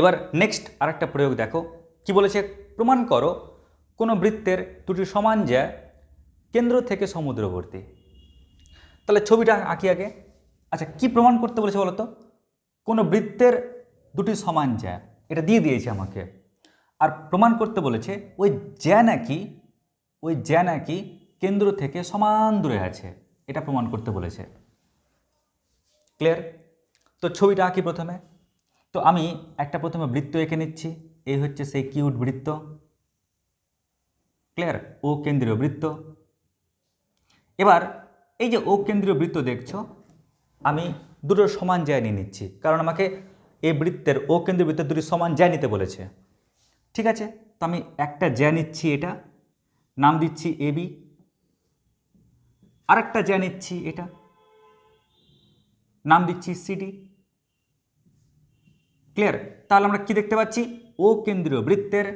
এবার নেক্সট আরেকটা প্রয়োগ দেখো। কি বলেছে? প্রমাণ করো, কোনো বৃত্তের দুটি সমান জ্যা কেন্দ্র থেকে সমুদ্রবর্তী। তাহলে ছবিটা আঁকি আগে। আচ্ছা কি প্রমাণ করতে বলেছে বলতো কোনো বৃত্তের দুটি সমান জ্যা এটা দিয়ে দিয়েছে আমাকে। আর প্রমাণ করতে বলেছে, ওই জ্যা নাকি, ওই জ্যা নাকি কেন্দ্র থেকে সমান দূরে আছে, এটা প্রমাণ করতে বলেছে। ক্লিয়ার তো ছবিটা আঁকি প্রথমে। তো আমি একটা প্রথমে বৃত্ত এঁকে নিচ্ছি। এই হচ্ছে সেই কিউট বৃত্ত। ক্লিয়ার? ও কেন্দ্রীয় বৃত্ত। এবার এই যে ও কেন্দ্রীয় বৃত্ত দেখছ, আমি দুটো সমান জায় নিয়ে নিচ্ছি। কারণ আমাকে এই বৃত্তের ও কেন্দ্রীয় বৃত্তের দুটি সমান জায় নিতে বলেছে। ঠিক আছে? তো আমি একটা জ্যা নিচ্ছি এটা। নাম দিচ্ছি এ বি। আরেকটা জ্যা নিচ্ছি এটা। নাম দিচ্ছি সিডি ক্লিয়ার তাহলে আমরা কি দেখতে পাচ্ছি? ও কেন্দ্রীয় বৃত্তের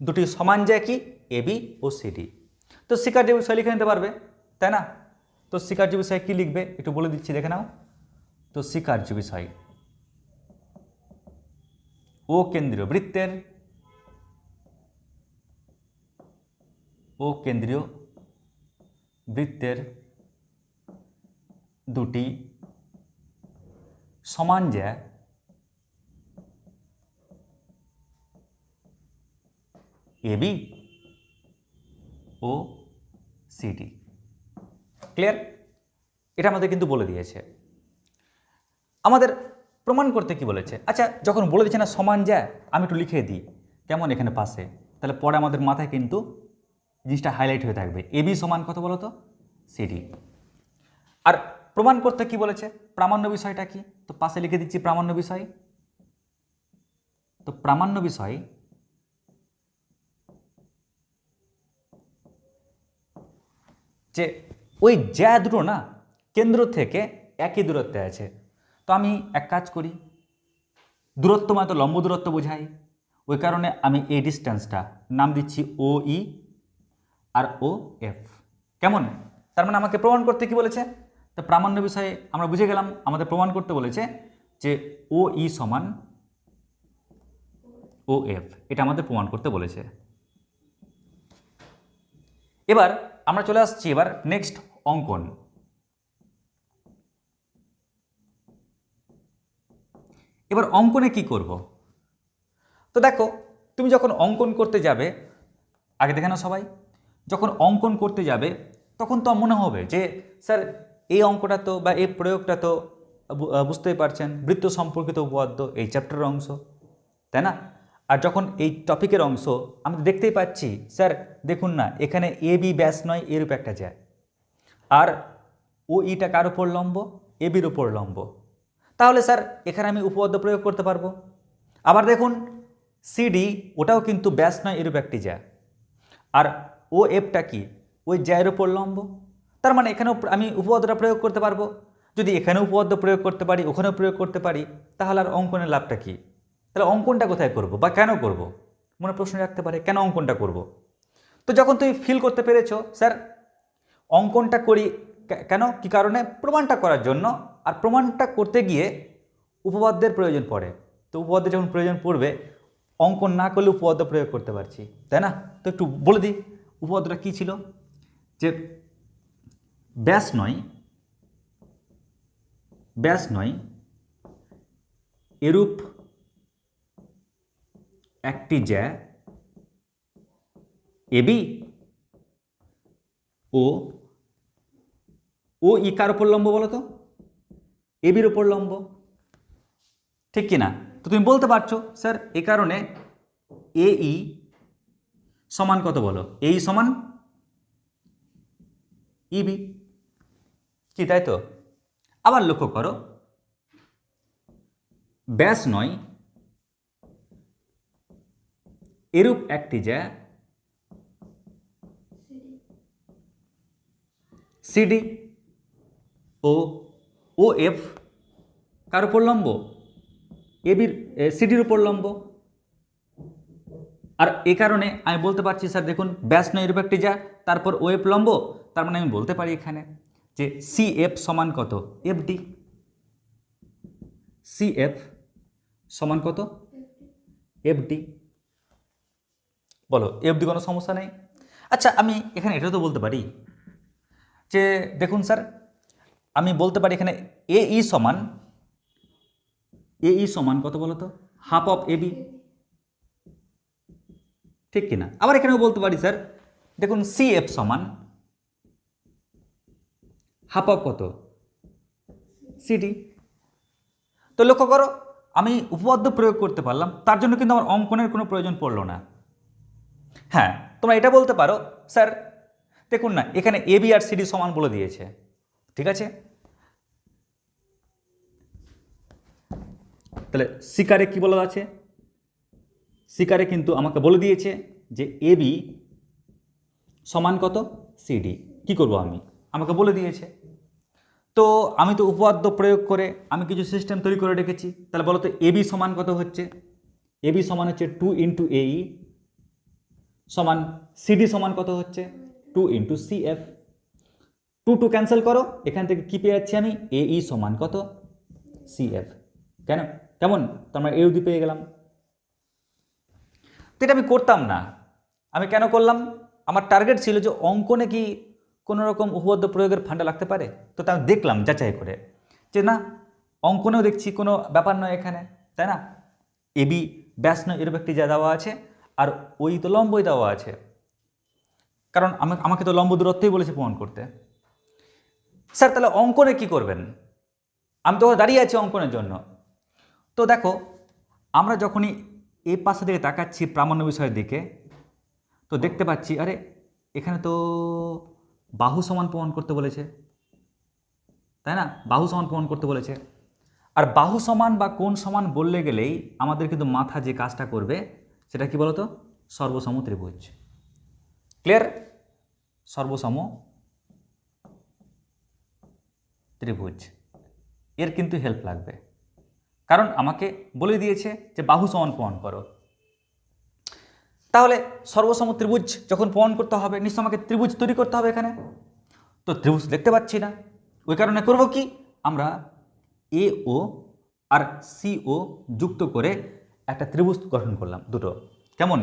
দুটি সমান যায় কি? এবি ও সিডি তো শিকার্য বিষয় লিখে নিতে পারবে, তাই না? তো শিকার্য বিষয় কি লিখবে? একটু বলে দিচ্ছি, দেখে নাও। তো শিকার্য বিষয় ও কেন্দ্রীয় বৃত্তের ও কেন্দ্রীয় বৃত্তের দুটি সমান জ্যা এবি ও সিডি ক্লিয়ার এটা আমাদের কিন্তু বলে দিয়েছে। আমাদের প্রমাণ করতে কি বলেছে? আচ্ছা যখন বলে দিচ্ছে না, সমান যায়, আমি একটু লিখে দিই। কেমন এখানে পাশে তাহলে পরে আমাদের মাথায় কিন্তু জিনিসটা হাইলাইট হয়ে থাকবে। এবি সমান কত বলো তো? সিডি আর প্রমাণ করতে কি বলেছে? প্রামাণ্য বিষয়টা কি? তো পাশে লিখে দিচ্ছি প্রামাণ্য বিষয়। তো প্রামাণ্য বিষয় যে ওই জ্যা দুটো না কেন্দ্র থেকে একই দূরত্বে আছে। তো আমি এক কাজ করি, দূরত্ব মানে তো লম্ব দূরত্ব বোঝাই। ওই কারণে আমি এই ডিস্টেন্সটা নাম দিচ্ছি ও ই আর ও এফ কেমন? তার মানে আমাকে প্রমাণ করতে কি বলেছে? তো প্রামাণ্য বিষয়ে আমরা বুঝে গেলাম, আমাদের প্রমাণ করতে বলেছে যে ও ই সমান ও এফ এটা আমাদের প্রমাণ করতে বলেছে। এবার আমরা চলে আসছি এবার নেক্সট অঙ্কন। এবার অঙ্কনে কি করব? তো দেখো, তুমি যখন অঙ্কন করতে যাবে, আগে দেখে না সবাই, যখন অঙ্কন করতে যাবে, তখন তো মনে হবে যে, স্যার, এই অঙ্কটা তো বা এই প্রয়োগটা তো বুঝতেই পারছেন, বৃত্ত সম্পর্কিত উপপাদ্য, এই চ্যাপ্টারের অংশ, তাই না? আর যখন এই টপিকের অংশ আমি দেখতেই পাচ্ছি, স্যার দেখুন না, এখানে এ বি ব্যাস নয় এরূপ একটা যায়। আর ও ইটা কার উপর লম্ব? এ বির ওপর লম্ব। তাহলে স্যার এখানে আমি উপপাদ্য প্রয়োগ করতে পারব। আবার দেখুন সিডি ওটাও কিন্তু ব্যাস নয় এরূপ একটি জ্যা আর ও এফটা কি? ওই জ্যায়ের উপর লম্ব। তার মানে এখানেও আমি উপপাদ্যটা প্রয়োগ করতে পারব। যদি এখানেও উপপাদ্য প্রয়োগ করতে পারি, ওখানেও প্রয়োগ করতে পারি, তাহলে আর অঙ্কনের লাভটা কি? তাহলে অঙ্কনটা কোথায় করব বা কেন করব? মনে প্রশ্ন রাখতে পারে, কেন অঙ্কনটা করব? তো যখন তুমি ফিল করতে পেরেছ, স্যার, অঙ্কনটা করি কেন? কি কারণে? প্রমাণটা করার জন্য। আর প্রমাণটা করতে গিয়ে উপপাদ্যের প্রয়োজন পড়ে। তো উপপাদ্যের যখন প্রয়োজন পড়বে, অঙ্কন না করলে উপপাদ্য প্রয়োগ করতে পারছি, তাই না? তো একটু বলে দিই, উপপাদ্যটা কী ছিল? যে ব্যাস নয় ব্যাস নয়, এরূপ একটি জ্যা এবি ও। ও ই কার ওপর লম্ব বলো তো? এবির ওপর লম্ব। ঠিক কি না তো তুমি বলতে পারছ, স্যার, এ কারণে এ ই সমান কত বলো? এ ই সমান ইবি কি, তাই তো? আবার লক্ষ্য করো। ব্যাস নয় এরূপ একটি যা সিডি ও ও এফ কার উপর লম্ব? এবির সিডির উপর লম্ব। আর এ কারণে আমি বলতে পারছি, স্যার, দেখুন, ব্যাস নয়, এরূপ একটি যা, তারপর ও এফ লম্ব, তার মানে আমি বলতে পারি এখানে যে সি এফ সমান কত? এফ ডি সি এফ সমান কত? এফডি বলো এফডি কোনো সমস্যা নেই? আচ্ছা আমি এখানে এটা তো বলতে পারি যে, দেখুন স্যার, আমি বলতে পারি এখানে এ ই সমান, এ ই সমান কত বলো তো? Half of A B. ঠিক কিনা? আবার এখানেও বলতে পারি স্যার, দেখুন, সি এফ সমান হাফ অফ কত? সিডি তো লক্ষ্য করো, আমি উপপাদ্য প্রয়োগ করতে পারলাম, তার জন্য কিন্তু আমার অঙ্কনের কোনো প্রয়োজন পড়ল না। হ্যাঁ তোমরা এটা বলতে পারো, স্যার, দেখুন না, এখানে এ বি আর সিডি সমান বলে দিয়েছে, ঠিক আছে? তাহলে শিকারে কি বলা আছে? শিকারে কিন্তু আমাকে বলে দিয়েছে যে এ বি সমান কত? সিডি কি করব আমি? আমাকে বলে দিয়েছে। তো আমি তো উপপাদ্য প্রয়োগ করে আমি কিছু সিস্টেম তৈরি করে রেখেছি। তাহলে বলো তো এবি সমান কত হচ্ছে? এবি সমান হচ্ছে টু ইন্টু এই সমান সিডি সমান কত হচ্ছে? Two into C F two two cancel করো, এখান থেকে কী পেয়ে যাচ্ছি আমি? এ ই সমান কত? সি এফ কেন? কেমন? তো আমরা এ অবধি পেয়ে গেলাম। তো এটা আমি করতাম না। আমি কেন করলাম? আমার টার্গেট ছিল যে অঙ্কনে কি কোনো রকম উপপাদ্য প্রয়োগের ফান্ডা লাগতে পারে? তো তা দেখলাম যাচাই করে যে না, অঙ্কনেও দেখছি কোনো ব্যাপার নয় এখানে, তাই না? এবি ব্যাস নয় এরকম একটি যা দেওয়া আছে। আর ওই তো লম্বই দেওয়া আছে। কারণ আমি, আমাকে তো লম্ব দূরত্বই বলেছে প্রমাণ করতে। স্যার, তাহলে অঙ্কনে কি করবেন? আমি তো দাঁড়িয়ে আছি অঙ্কনের জন্য। তো দেখো, আমরা যখনই এই পাশে দিকে তাকাচ্ছি প্রামাণ্য বিষয়ের দিকে, তো দেখতে পাচ্ছি, আরে, এখানে তো বাহু সমান প্রমাণ করতে বলেছে। তাই না? বাহু সমান প্রমাণ করতে বলেছে। আর বাহু সমান বা কোন সমান বললে গেলেই আমাদের কিন্তু মাথা যে কাজটা করবে সেটা কি বলতো? সর্বসম ত্রিভুজ। ক্লিয়ার সর্বসম ত্রিভুজ। এর কিন্তু হেল্প লাগবে। কারণ আমাকে বলে দিয়েছে যে বাহু সমান প্রমাণ করো। তাহলে সর্বসম ত্রিভুজ যখন প্রমাণ করতে হবে, নিশ্চয় আমাকে ত্রিভুজ তৈরি করতে হবে এখানে? তো ত্রিভুজ দেখতে পাচ্ছি না। ওই কারণে করব কি? আমরা এ ও আর সি ও যুক্ত করে একটা ত্রিভুজ গঠন করলাম দুটো। কেমন?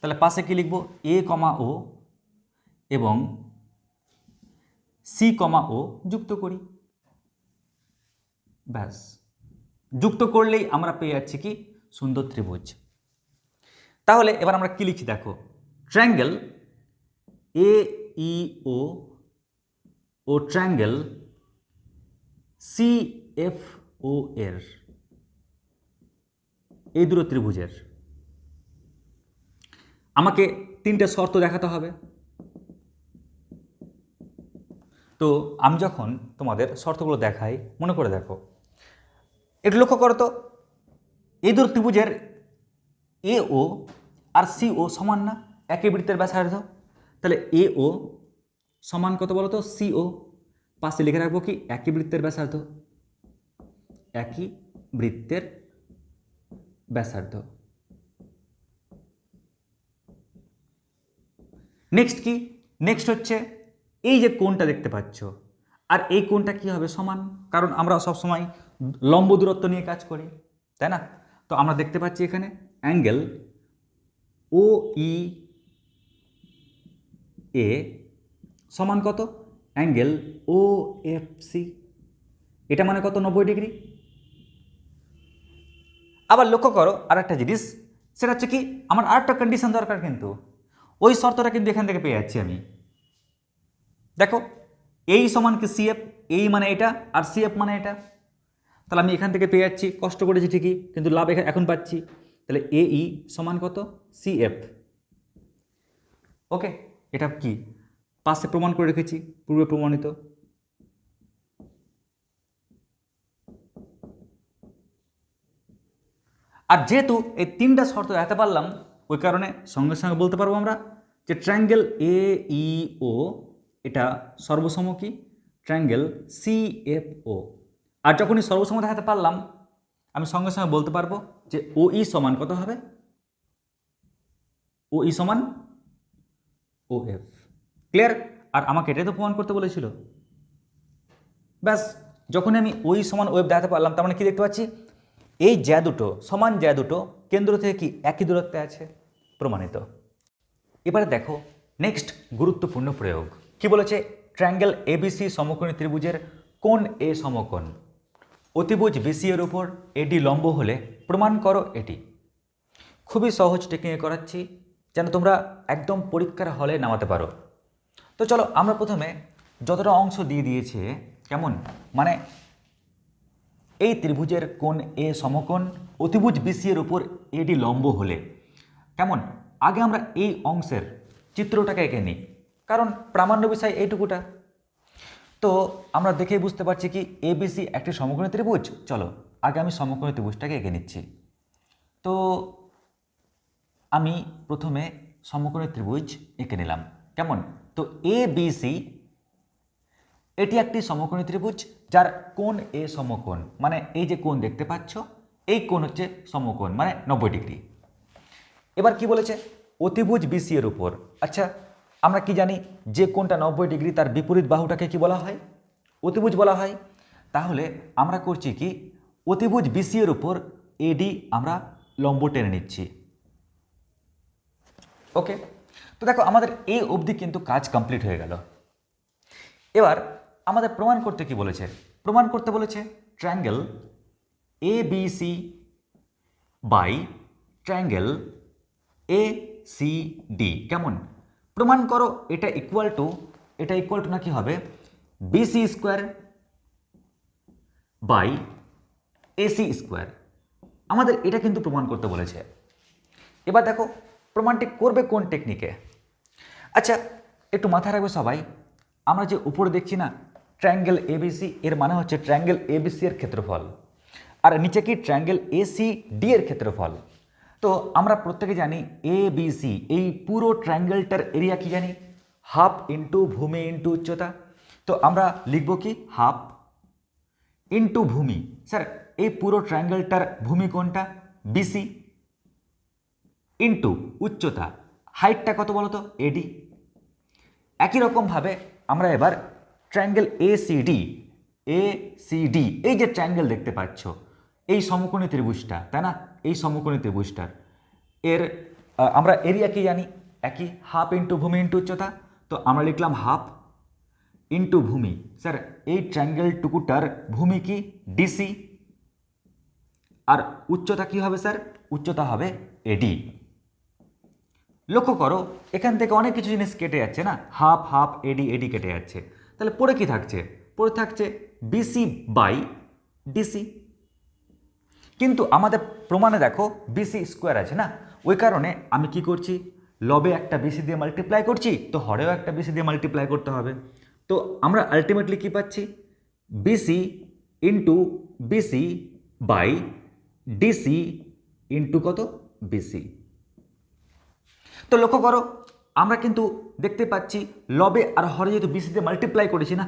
তাহলে পাশে কি লিখব? এ কমা ও এবং সি কমা ও যুক্ত করি। ব্যাস। যুক্ত করলেই আমরা পেয়ে যাচ্ছি কি? সুন্দর ত্রিভুজ। তাহলে এবার আমরা কি লিখছি দেখো? Triangle A E O O triangle C F O এর। এই দুটো ত্রিভুজের। আমাকে তিনটে শর্ত দেখাতে হবে। তো আমি যখন তোমাদের শর্তগুলো দেখাই, মনে করে দেখো। এটা লক্ষ্য করো তো, এই দুটো ত্রিভুজের এ, ও আর সি, ও সমান না? একই বৃত্তের ব্যাসার্ধ তাহলে এ, ও সমান কত বলো তো? C, O. পাশে লিখে রাখব কি? একই বৃত্তের ব্যাসার্ধ একই বৃত্তের ব্যাসার্ধ। নেক্সট কি? নেক্সট হচ্ছে এই যে কোণটা দেখতে পাচ্ছ। আর এই কোণটা কি হবে সমান? কারণ আমরা সবসময় লম্ব দূরত্ব নিয়ে কাজ করি, তাই না? তো আমরা দেখতে পাচ্ছি এখানে অ্যাঙ্গেল ও ই এ সমান কত? অ্যাঙ্গেল ও এফ সি এটা মানে কত? নব্বই ডিগ্রি। আবার লক্ষ্য করো আর একটা জিনিস, সেটা হচ্ছে কি, আমার আর একটা কন্ডিশন দরকার কিন্তু। ওই শর্তটা কিন্তু এখান থেকে পেয়ে যাচ্ছি আমি। দেখো এই সমান কি সিএফ এই মানে এটা, আর সিএফ মানে এটা। তাহলে আমি এখান থেকে পেয়ে যাচ্ছি, কষ্ট করেছি ঠিকই, কিন্তু লাভ এখা- এখন পাচ্ছি। তাহলে এ ই সমান কত? সিএফ ওকে এটা কি? পাশে প্রমাণ করে রেখেছি, পূর্বে প্রমাণিত। আর যেহেতু এই তিনটা শর্ত দেখাতে পারলাম, ওই কারণে সঙ্গে সঙ্গে বলতে পারব আমরা যে ট্রায়াঙ্গেল এ ই ও এটা সর্বসম কি? ট্রায়াঙ্গেল সি এফ ও আর যখনই সর্বসম দেখাতে পারলাম, আমি সঙ্গে সঙ্গে বলতে পারব যে ও ই সমান কত হবে? ও ই সমান ও এফ ক্লিয়ার আর আমাকে এটাই তো প্রমাণ করতে বলেছিল। ব্যাস, যখনই আমি ওই সমান ওয়েব দেখাতে পারলাম, তার মানে কি দেখতে পাচ্ছি? এই জ্যা দুটো, সমান জ্যা দুটো কেন্দ্র থেকে কি একই দূরত্বে আছে? প্রমাণিত। এবারে দেখো নেক্সট গুরুত্বপূর্ণ প্রয়োগ। কি বলেছে? ট্রায়াঙ্গেল এবিসি সমকোণী ত্রিভুজের কোন এ সমকোণ। অতিভুজ বিসি এর উপর এডি লম্ব হলে প্রমাণ করো এটি খুবই সহজ টেকনিকে করাচ্ছি, যেন তোমরা একদম পরীক্ষার হলে নামাতে পারো। তো চলো, আমরা প্রথমে যতটা অংশ দিয়ে দিয়েছে, কেমন? মানে এই ত্রিভুজের কোণ এ সমকোণ, অতিভুজ বিসি এর উপর এডি লম্ব হলে। কেমন? আগে আমরা এই অংশের চিত্রটাকে এঁকে নিই, কারণ প্রামাণ্য বিষয় এইটুকুটা। তো আমরা দেখেই বুঝতে পারছি কি এ এবিসি একটি সমকোণী ত্রিভুজ। চলো, আগে আমি সমকোণী ত্রিভুজটাকে এঁকে নিচ্ছি। তো আমি প্রথমে সমকোণী ত্রিভুজ এঁকে নিলাম। কেমন? তো এ, বি, সি এটি একটি সমকোণী ত্রিভুজ যার কোণ এ সমকোণ মানে এই যে কোণ দেখতে পাচ্ছ, এই কোণ হচ্ছে সমকোণ মানে নব্বই ডিগ্রি। এবার কি বলেছে? অতিভুজ বিসি এর উপর। আচ্ছা আমরা কি জানি যে কোণটা নব্বই ডিগ্রি তার বিপরীত বাহুটাকে কি বলা হয়? অতিভুজ বলা হয়। তাহলে আমরা করছি কি? অতিভুজ বিসি এর উপর এডি আমরা লম্ব টেনে নিচ্ছি। ওকে? তো দেখো, আমাদের এই অবধি কিন্তু কাজ কমপ্লিট হয়ে গেল। এবার আমাদের প্রমাণ করতে কি বলেছে? প্রমাণ করতে বলেছে triangle A B C by triangle A C D কেমন? প্রমাণ করো, এটা ইকুয়াল টু এটা ইকুয়াল টু না কি হবে BC square by AC square আমাদের এটা কিন্তু প্রমাণ করতে বলেছে। এবার দেখো, প্রমাণটি করবে কোন টেকনিকে আচ্ছা একটু মাথায় রাখবে সবাই। আমরা যে উপরে দেখছি না ট্রায়াঙ্গেল এবিসি এর মানে হচ্ছে ট্রায়াঙ্গেল এবিসি এর ক্ষেত্রফল। আর নিচে কি ট্রায়াঙ্গেল এসি ডি এর ক্ষেত্রফল? তো আমরা প্রত্যেকে জানি এ বি সি এই পুরো ট্রায়াঙ্গেলটার এরিয়া কি জানি? হাফ ইন্টু ভূমি ইন্টু উচ্চতা। তো আমরা লিখব কি? হাফ ইন্টু ভূমি। স্যার, এই পুরো ট্রায়াঙ্গেলটার ভূমি কোনটা? বিসি ইন্টু উচ্চতা। হাইটটা কত বলো তো এডি একই রকমভাবে আমরা এবার triangle A CD A CD এই যে ট্রায়াঙ্গেল দেখতে পাচ্ছ, এই সমকোণী ত্রিভুজটা, তাই না? এই সমকোণী ত্রিভুজটার। এর আমরা এরিয়া কি জানি? একই হাফ ইন্টু ভূমি ইন্টু উচ্চতা। তো আমরা লিখলাম হাফ ইন্টু ভূমি। স্যার, এই ট্রায়াঙ্গেল টুকুটার ভূমি কি? ডিসি আর উচ্চতা কি হবে, স্যার? উচ্চতা হবে এডি লক্ষ্য করো, এখান থেকে অনেক কিছু জিনিস কেটে যাচ্ছে, না? হাফ হাফ এডি এডি কেটে যাচ্ছে। তাহলে পড়ে কি থাকছে? পড়ে থাকছে বিসি বাই ডিসি কিন্তু আমাদের প্রমাণে দেখো বিসি স্কোয়ার আছে না? ওই কারণে আমি কি করছি? লবে একটা বিসি দিয়ে মাল্টিপ্লাই করছি, তো হরেও একটা বিসি দিয়ে মাল্টিপ্লাই করতে হবে। তো আমরা আলটিমেটলি কি পাচ্ছি? BC into BC by DC into কত? বিসি তো লক্ষ্য করো আমরা কিন্তু দেখতে পাচ্ছি লবে আর হরে যেহেতু বিসিতে মাল্টিপ্লাই করেছি না,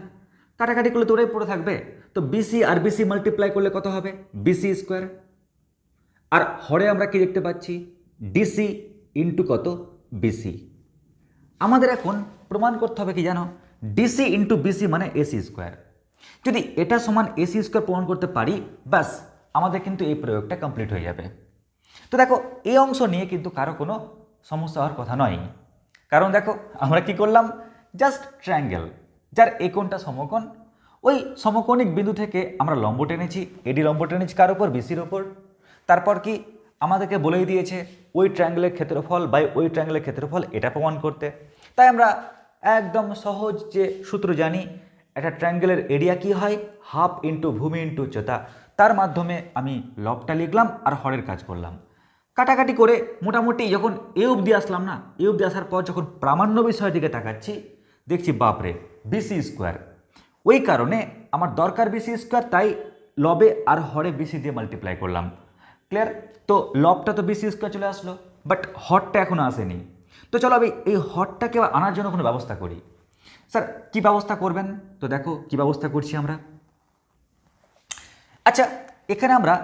কাটাকাটি করলে তোরাই পড়ে থাকবে। তো বিসি আর বিসি মাল্টিপ্লাই করলে কত হবে? বিসি স্কোয়ার আর হরে আমরা কি দেখতে পাচ্ছি? ডিসি ইন্টু কত? বিসি আমাদের এখন প্রমাণ করতে হবে কি জানো? ডিসি ইন্টু বিসি মানে এসি স্কোয়ার যদি এটা সমান এসি স্কোয়ার প্রমাণ করতে পারি, ব্যাস, আমাদের কিন্তু এই প্রয়োগটা কমপ্লিট হয়ে যাবে। তো দেখো, এই অংশ নিয়ে কিন্তু কারও কোনো সমস্যা হওয়ার কথা নয়। কারণ দেখো, আমরা কি করলাম? জাস্ট ট্রায়াঙ্গেল যার এই কোণটা সমকোণ। ওই সমকোণিক বিন্দু থেকে আমরা লম্ব টেনেছি। এডি লম্ব টেনেছি কার ওপর বিসির ওপর তারপর কি? আমাদেরকে বলেই দিয়েছে, ওই ট্রায়াঙ্গেলের ক্ষেত্রফল বাই ওই ট্রায়াঙ্গেলের ক্ষেত্রফল এটা প্রমাণ করতে। তাই আমরা একদম সহজ যে সূত্র জানি, একটা ট্রায়াঙ্গেলের এরিয়া কি হয়? হাফ ইন্টু ভূমি ইন্টু উচ্চতা তার মাধ্যমে আমি লবটা লিখলাম আর হরের কাজ করলাম। কাটাকাটি করে মোটামুটি যখন এ অবধি আসলাম না, এ অবধি আসার পর যখন প্রামাণ্য বিষয়ের দিকে তাকাচ্ছি, দেখছি বাপরে বিসি স্কোয়ার ওই কারণে আমার দরকার বিসি স্কোয়ার তাই লবে আর হরে বিসি দিয়ে মাল্টিপ্লাই করলাম। ক্লিয়ার তো লবটা তো বিসি স্কোয়ার চলে আসলো বাট হরটা এখনও আসেনি। তো চলো আমি এই হরটাকে আনার জন্য কোনো ব্যবস্থা করি। স্যার কি ব্যবস্থা করবেন? তো দেখো, কি ব্যবস্থা করছি আমরা। আচ্ছা এখানে আমরা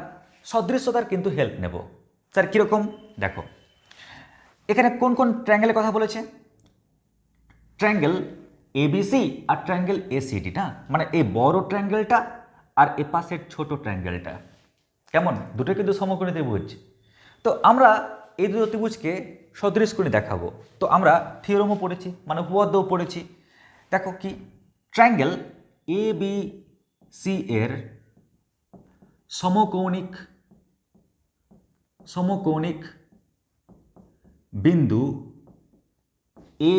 সদৃশ্যতার কিন্তু হেল্প নেব। স্যার, কীরকম? দেখো, এখানে কোন কোন ট্রায়াঙ্গেলের কথা বলেছে? ট্রায়াঙ্গেল এবিসি আর ট্রায়াঙ্গেল এসিডি না মানে এই বড় ট্রায়াঙ্গেলটা আর এ পাশের ছোট ট্রায়াঙ্গেলটা কেমন? দুটো কিন্তু সমকোণী ত্রিভুজ। তো আমরা এই দুটো ত্রিভুজকে সদৃশ করে দেখাবো। তো আমরা থিওরমও পড়েছি মানে উপপাদ্যও পড়েছি। দেখো কি ট্রায়াঙ্গেল এ বি সি এর সমকৌণিক সমকৌণিক বিন্দু এ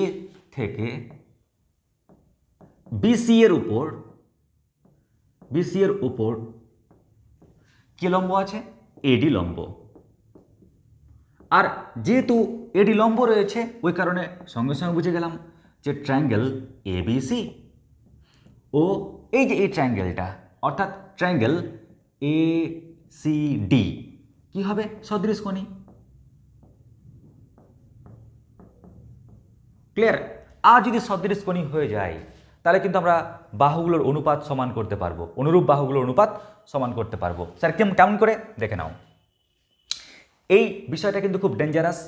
থেকে বিসি এর উপর বিসি এর উপর কি লম্ব আছে? এডি লম্ব। আর যেহেতু এডি লম্ব রয়েছে, ওই কারণে সঙ্গে সঙ্গে বুঝে গেলাম যে ট্রায়াঙ্গেল এবিসি ও, এই যে এই ট্রায়াঙ্গেলটা অর্থাৎ ট্রায়াঙ্গেল এ সি ডি কী হবে? সদৃশকোণী ক্লিয়ার আর যদি সদৃশকোণী হয়ে যায়, তাহলে কিন্তু আমরা বাহুগুলোর অনুপাত সমান করতে পারব। অনুরূপ বাহুগুলোর অনুপাত সমান করতে পারব। স্যার কেমন কেমন করে? দেখে নাও। এই বিষয়টা কিন্তু খুব ডেঞ্জারাস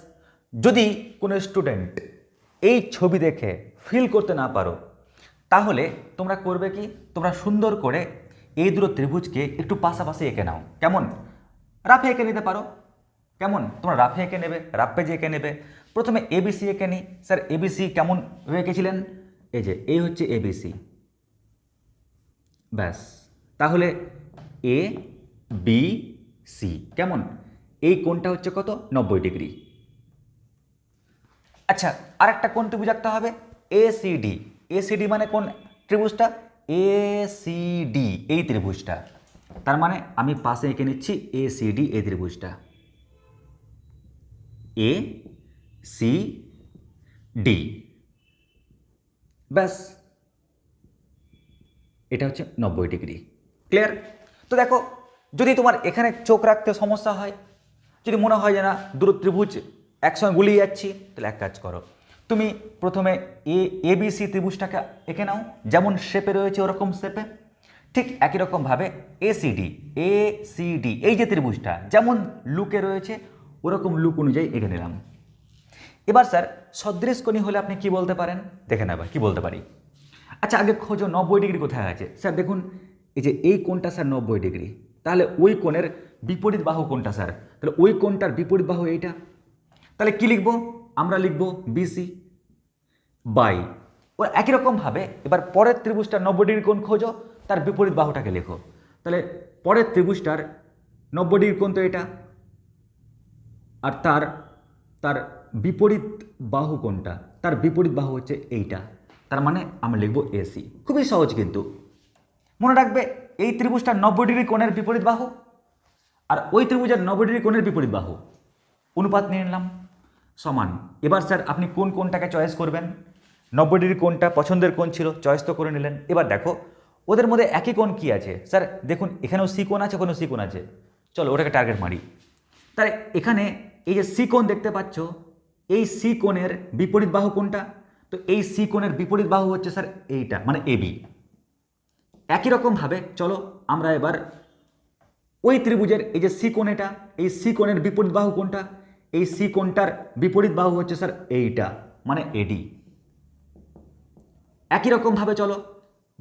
যদি কোনো স্টুডেন্ট এই ছবি দেখে ফিল করতে না পারো, তাহলে তোমরা করবে কি? তোমরা সুন্দর করে এই দুটো ত্রিভুজকে একটু পাশাপাশি এঁকে নাও। কেমন? রাফে এঁকে নিতে পারো। কেমন? তোমরা রাফে এঁকে নেবে রাফ পেজে এঁকে নেবে। প্রথমে এবিসি এঁকে নিই। স্যার এবিসি কেমন হয়ে এঁকেছিলেন এই যে এই হচ্ছে এবিসি ব্যাস। তাহলে এ বি সি কেমন? এই কোণটা হচ্ছে কত? নব্বই ডিগ্রি। আচ্ছা আর একটা কোণ ত্রিভুজ আঁকতে হবে এসিডি এসিডি মানে কোন ত্রিভুজটা? এসিডি এই ত্রিভুজটা। তার মানে আমি পাশে এঁকে নিচ্ছি এ সি এসিডি এই ত্রিভুজটা। এ সি ডি ব্যাস। এটা হচ্ছে নব্বই ডিগ্রি। ক্লিয়ার? তো দেখো, যদি তোমার এখানে চোখ রাখতে সমস্যা হয়, যদি মনে হয় যে না দুটো ত্রিভুজ একসঙ্গে গুলিয়ে যাচ্ছি, তাহলে এক কাজ করো। তুমি প্রথমে এ এবিসি ত্রিভুজটাকে এঁকে নাও, যেমন শেপে রয়েছে ওরকম শেপে ঠিক একই রকমভাবে এসিডি এসিডি এই যে ত্রিভুজটা, যেমন লুকে রয়েছে, ওরকম লুক অনুযায়ী এঁকে নিলাম। এবার স্যার, সদৃশ সদৃশকোণী হলে আপনি কি বলতে পারেন? দেখে নেবা, কি বলতে পারি? আচ্ছা আগে খোঁজো, নব্বই ডিগ্রি কোথায় আছে? স্যার, দেখুন, এই যে এই কোণটা স্যার নব্বই ডিগ্রি। তাহলে ওই কোণের বিপরীত বাহু কোনটা স্যার? তাহলে ওই কোণটার বিপরীত বাহু এইটা। তাহলে কি লিখব? আমরা লিখব বিসি বাই ও একই রকমভাবে এবার পরের ত্রিভুজটার নব্বই ডিগ্রি কোণ খোঁজো। তার বিপরীত বাহুটাকে লেখো। তাহলে পরের ত্রিভুজটার নব্বই ডিগ্রি কোণ তো এটা। আর তার তার বিপরীত বাহু কোনটা তার বিপরীত বাহু হচ্ছে এইটা। তার মানে আমি লিখব এসি। খুবই সহজ কিন্তু। মনে রাখবে, এই ত্রিভুজটার নব্বই ডিগ্রি কোণের বিপরীত বাহু আর ওই ত্রিভুজের নব্বই ডিগ্রি কোণের বিপরীত বাহু। অনুপাত নিয়ে নিলাম। সমান। এবার স্যার আপনি কোন কোনটাকে চয়েস করবেন? নব্বই ডিগ্রি কোনটা পছন্দের কোন ছিল, চয়েস তো করে নিলেন। এবার দেখো ওদের মধ্যে একই কোণ কি আছে? স্যার, দেখুন, এখানেও সি কোণ আছে, ওখানেও সি কোণ আছে। চলো, ওটাকে টার্গেট মারি। তাহলে এখানে এই যে সি কোণ দেখতে পাচ্ছ, এই সি কোণের বিপরীত বাহু কোনটা তো এই সি কোণের বিপরীত বাহু হচ্ছে, স্যার, এইটা মানে এবি একই রকমভাবে চলো, আমরা এবার ওই ত্রিভুজের এই যে সি কোণ এটা, এই সি কোণের বিপরীত বাহু কোনটা এই সি কোণটার বিপরীত বাহু হচ্ছে, স্যার, এইটা মানে এডি একই রকমভাবে চলো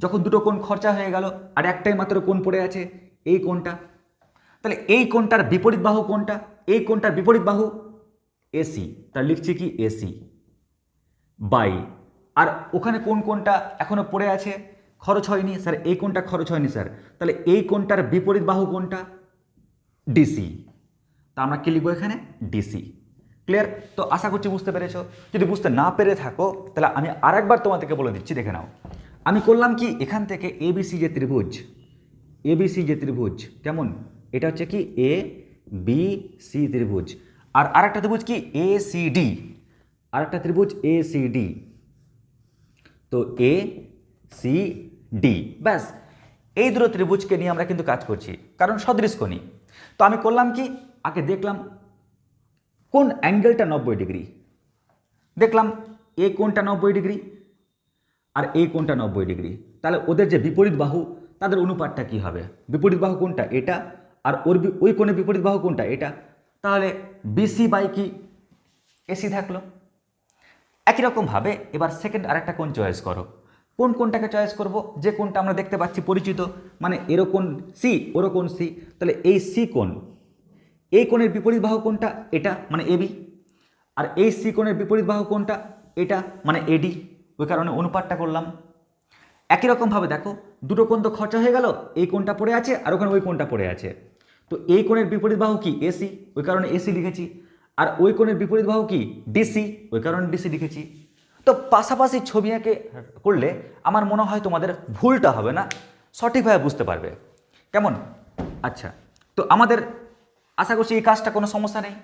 যখন দুটো কোণ খরচা হয়ে গেল আর একটাই মাত্র কোণ পড়ে আছে, এই কোণটা। তাহলে এই কোণটার বিপরীত বাহু কোনটা এই কোণটার বিপরীত বাহু এসি। তার লিখছি কি? AC by. আর ওখানে কোন কোনটা এখনও পড়ে আছে? খরচ হয়নি, স্যার, এই কোনটা খরচ হয়নি, স্যার। তাহলে এই কোনটার বিপরীত বাহু কোনটা ডিসি। তা আমরা কি লিখব এখানে? ডিসি। ক্লিয়ার? তো আশা করছি বুঝতে পেরেছ। যদি বুঝতে না পেরে থাকো, তাহলে আমি আরেকবার তোমাদেরকে বলে দিচ্ছি, দেখে নাও। আমি করলাম কি? এখান থেকে এবিসি যে ত্রিভুজ এবিসি যে ত্রিভুজ, কেমন? এটা হচ্ছে কি? এ বি সি ত্রিভুজ। আর আরেকটা ত্রিভুজ কি? এ সি ডি আরেকটা ত্রিভুজ এ সি ডি তো এ সি ডি ব্যাস, এই দুটো ত্রিভুজকে নিয়ে আমরা কিন্তু কাজ করছি, কারণ সদৃশকোণী তো আমি করলাম কি? আগে দেখলাম কোন অ্যাঙ্গেলটা নব্বই ডিগ্রি। দেখলাম এ কোনটা নব্বই ডিগ্রি আর এই কোনটা নব্বই ডিগ্রি। তাহলে ওদের যে বিপরীত বাহু, তাদের অনুপাতটা কি হবে? বিপরীত বাহু কোনটা এটা আর ওর ওই কোণের বিপরীত বাহু কোনটা এটা। তাহলে বিসি বাই কি? এসি থাকল। একই রকমভাবে এবার সেকেন্ড আরেকটা কোণ চয়েস করো। কোন কোনটাকে চয়েস করব? যে কোনটা আমরা দেখতে পাচ্ছি পরিচিত মানে এরকম সি ওরকম সি তাহলে এই সি কোণ, এই কোণের বিপরীত বাহু কোনটা এটা মানে এবি আর এই সি কোণের বিপরীত বাহু কোনটা এটা মানে এডি ওই কারণে অনুপাতটা করলাম। একই রকমভাবে দেখো, দুটো কোণ তো খরচা হয়ে গেল, এই কোণটা পড়ে আছে আর ওখানে ওই কোণটা পড়ে আছে। তো এই কোণের বিপরীত বাহু কি? এসি ওই কারণে এসি লিখেছি। আর ওই কোণের বিপরীত বাহু কি? ডিসি ওই কারণে ডিসি লিখেছি। তো পাশাপাশি ছবি এঁকে করলে আমার মনে হয় তোমাদের ভুলটা হবে না, সঠিকভাবে বুঝতে পারবে। কেমন? আচ্ছা তো আমাদের, আশা করছি এই কাজটা কোনো সমস্যা নেই।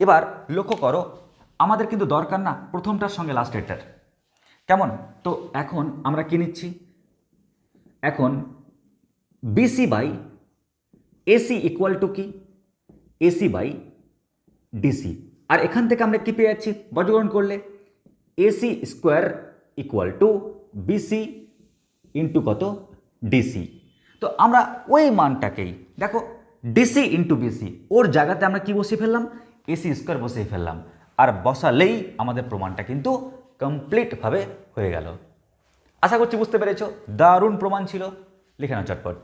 এবার লক্ষ্য করো, আমাদের কিন্তু দরকার না প্রথমটার সঙ্গে লাস্টেরটার কেমন? তো এখন আমরা কি নিচ্ছি? এখন BC by AC equal to কি? এসি বাই ডিসি আর এখান থেকে আমরা কি পেয়ে যাচ্ছি? বর্গীকরণ করলে AC square equal to BC into কত? ডিসি তো আমরা ওই মানটাকেই, দেখো ডিসি ইন্টু বিসি ওর জায়গাতে আমরা কি বসিয়ে ফেললাম? এসি স্কোয়ার বসিয়ে ফেললাম। আর বসালেই আমাদের প্রমাণটা কিন্তু কমপ্লিটভাবে হয়ে গেল। আশা করছি বুঝতে পেরেছ দারুণ প্রমাণ ছিল। লিখে নাও চটপট